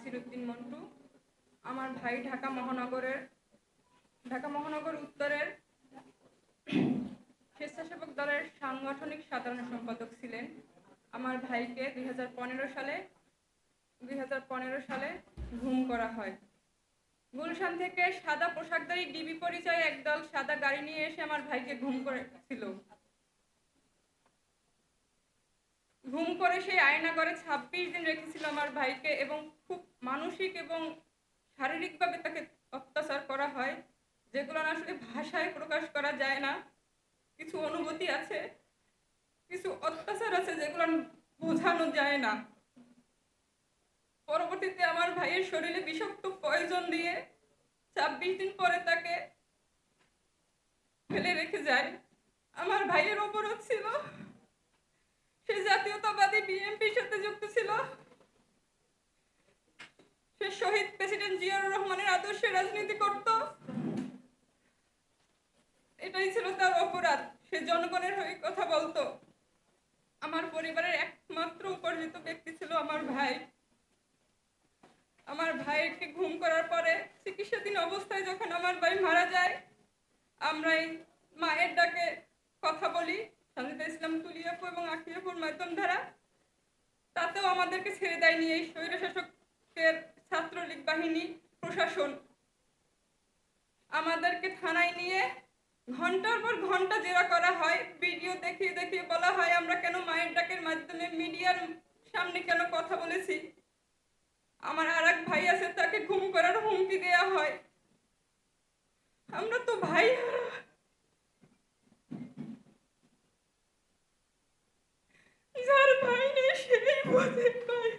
নাসির উদ্দিন মন্টু, আমার ভাই ঢাকা মহানগরের, ঢাকা মহানগর উত্তরের স্বেচ্ছাসেবক দলের সাংগঠনিক সাধারণ সম্পাদক ছিলেন। আমার ভাইকে দুই সালে দুই সালে ঘুম করা হয়। গুলশান থেকে সাদা পোশাকধারী ডিবি পরিচয়ে একদল সাদা গাড়ি নিয়ে এসে আমার ভাইকে ঘুম করেছিল। ঘুম করে সেই আয়নাগরে ছাব্বিশ দিন রেখেছিল আমার ভাইকে এবং খুব মানসিক এবং শারীরিকভাবে তাকে অত্যাচার করা হয়, যেগুলো আসলে ভাষায় প্রকাশ করা যায় না। কিছু অনুভূতি আছে, কিছু অত্যাচার আছে যেগুলো বোঝানো যায় না। পরবর্তীতে আমার ভাইয়ের শরীরে বিষাক্ত পয়জন দিয়ে ছাব্বিশ দিন পরে তাকে ফেলে রেখে যায়। আমার ভাইয়ের অপরাধ ছিল। একমাত্র ব্যক্তি ছিল আমার ভাই। আমার ভাইকে ঘুম করার পরে চিকিৎসাধীন অবস্থায় যখন আমার ভাই মারা যায়, আমরা এই মায়ের ডাকে কথা বলি, সঞ্জিতা ইসলাম তুলিয়াপু এবং আখিয়াপুর মাধ্যম দ্বারা তাতেও আমাদেরকে ছেড়ে দেয়নি এই স্বৈরশাসকের ছাত্রলীগ বাহিনী, প্রশাসন। আমাদেরকে থানায় নিয়ে ঘণ্টার পর ঘণ্টা জেরা করা হয়। ভিডিও দেখিয়ে দেখিয়ে বলা হয়, আমরা কেন মায়ের ডাকের মাধ্যমে মিডিয়ার সামনে কেন কথা বলেছি? আমার আর এক ভাই আছে, তাকে ঘুম করার হুমকি দেয়া হয়। আমরা তো ভাই। যার ভাই নেই, সেই বোঝে ভাই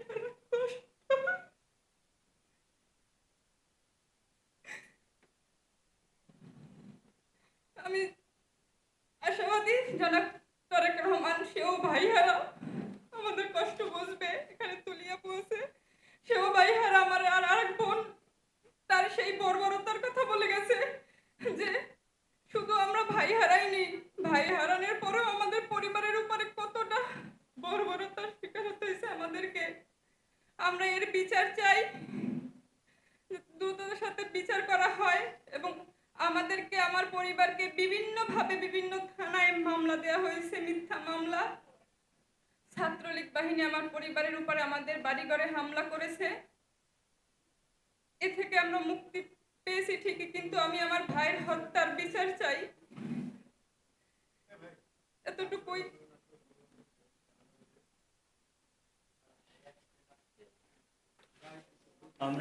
আমি আশাবাদী, জনাব তারেক রহমান, সেও ভাই হারা আমাদের কষ্ট বুঝবে এখানে তুলিয়া পৌঁছে সেও ভাই হারা আমার আর আরেক বোন তার সেই বর্বরতার কথা বলে গেছে যে শুধু আমরা ভাই হারাইনি ভাই হারানোর পরেও আমাদের পরিবারের উপরে কতটা বর্বরতার শিকার হতে হয়েছে আমাদেরকে। আমরা এর বিচার চাই দ্রুততার সাথে বিচার করা হয় এবং আমাদেরকে, আমার পরিবারকে বিভিন্নভাবে বিভিন্ন থানায় মামলা দেওয়া হয়েছে, মিথ্যা মামলা। ছাত্রলীগ বাহিনী আমার পরিবারের উপরে আমাদের বাড়িঘরে হামলা করেছে। এ থেকে আমরা মুক্তি পেয়েছি ঠিকই, কিন্তু আমি আমার ভাইয়ের হত্যার বিচার চাই এতটুকুই আমরা